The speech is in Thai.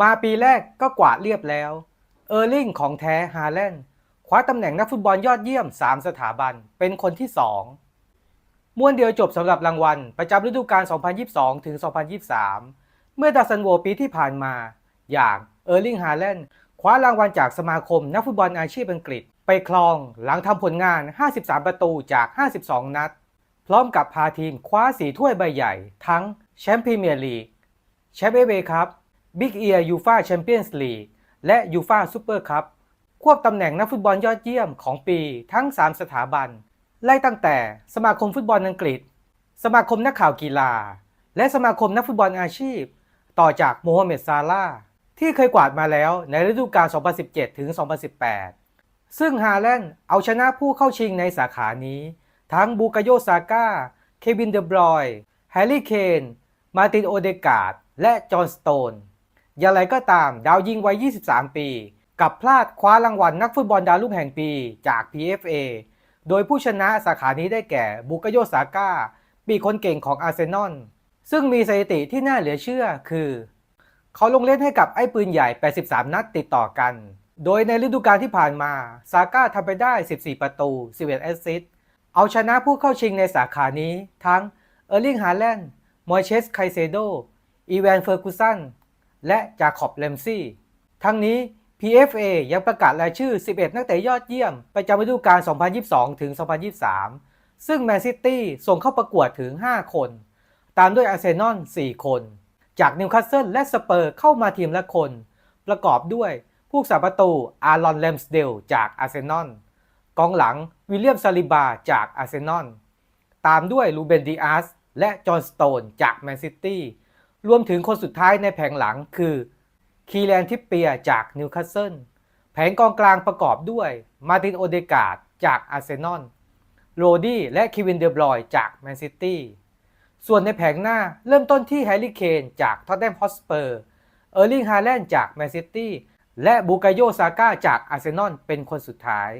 มาปีแรกก็กวาดเรียบแล้ว เออร์ลิงของแท้ฮาแลนด์คว้าตำแหน่งนักฟุตบอลยอดเยี่ยม 3 สถาบัน เป็นคนที่ 2 ม้วนเดียวจบสำหรับรางวัล ประจำฤดูกาล 2022 ถึง 2023 เมื่อดาซันโวปีที่ผ่านมา อย่างเออร์ลิงฮาแลนด์คว้ารางวัลจากสมาคมนักฟุตบอลอาชีพอังกฤษ ไปครองหลังทำผลงาน 53 ประตูจาก 52 นัด พร้อมกับพาทีมคว้าสีถ้วยใบใหญ่ ทั้งแชมป์พรีเมียร์ลีกแชมป์เอเวคับ กเอียยูฟาแชมเปี้ยนส์ลีกและยูฟาซูเปอร์คัพควบตำแหน่งนักฟุตบอลยอดเยี่ยมของปีทั้ง 3 สถาบัน ไล่ตั้งแต่สมาคมฟุตบอลอังกฤษ สมาคมนักข่าวกีฬา และสมาคมนักฟุตบอลอาชีพ ต่อจากโมฮัมเหม็ดซาลาที่เคยกวาดมาแล้วในฤดูกาล 2017 ถึง 2018 ซึ่งฮาแลนด์เอาชนะผู้เข้าชิงในสาขานี้ ทั้งบูกาโยซาก้า เควินเดบรอย แฮร์รี่เคน มาตินโอเดกาด และจอห์นสโตน อย่างไรก็ตามดาวยิงวัย 23 ปี กับพลาดคว้ารางวัลนักฟุตบอลดาวรุ่งแห่งปีจาก PFA โดยผู้ชนะสาขานี้ได้แก่บูกโยซาก้า ปีคนเก่งของอาร์เซนอล ซึ่งมีสถิติที่น่าเหลือเชื่อคือ เขาลงเล่นให้กับไอ้ปืนใหญ่ 83 นัดติดต่อกัน โดยในฤดูกาลที่ผ่านมาซาก้าทำไปได้ 14 ประตู 11 แอสซิสต์เอาชนะผู้เข้าชิงในสาขานี้ทั้งเออร์ลิงฮาแลนด์มอยเชสไคเซโดอีแวนเฟอร์กูสัน และจาคอบเลมซี่ ทั้งนี้ PFA ยังประกาศรายชื่อ 11 นักเตะยอดเยี่ยม ประจำฤดูกาล 2022 ถึง 2023 ซึ่งแมนซิตี้ส่งเข้าประกวดถึง 5 คน ตามด้วยอาร์เซนอล 4 คน จากนิวคาสเซิลและสเปอร์เข้ามาทีมละคน ประกอบด้วยผู้สาประตูอารอนแลมสเดลจากอาร์เซนอล กองหลังวิลเลียมซาลิบาจากอาร์เซนอล ตามด้วยลูเบนดิอาสและจอห์นสโตนจากแมนซิตี้ รวมถึงคนสุดท้ายในแผงหลังคือคีแลนทิปเปียจากนิวคาสเซิลแผงกองกลางประกอบด้วยมาตินโอเดกาดจากอาร์เซนอลโรดี้และคิวินเดบรอยจากแมนซิตี้ส่วนในแผงหน้าเริ่มต้นที่แฮร์รี่เคนจากท็อตแนมฮอสเปอร์เออร์ลิงฮาแลนด์จากแมนซิตี้และบูกาโยซาก้าจากอาร์เซนอลเป็นคนสุดท้าย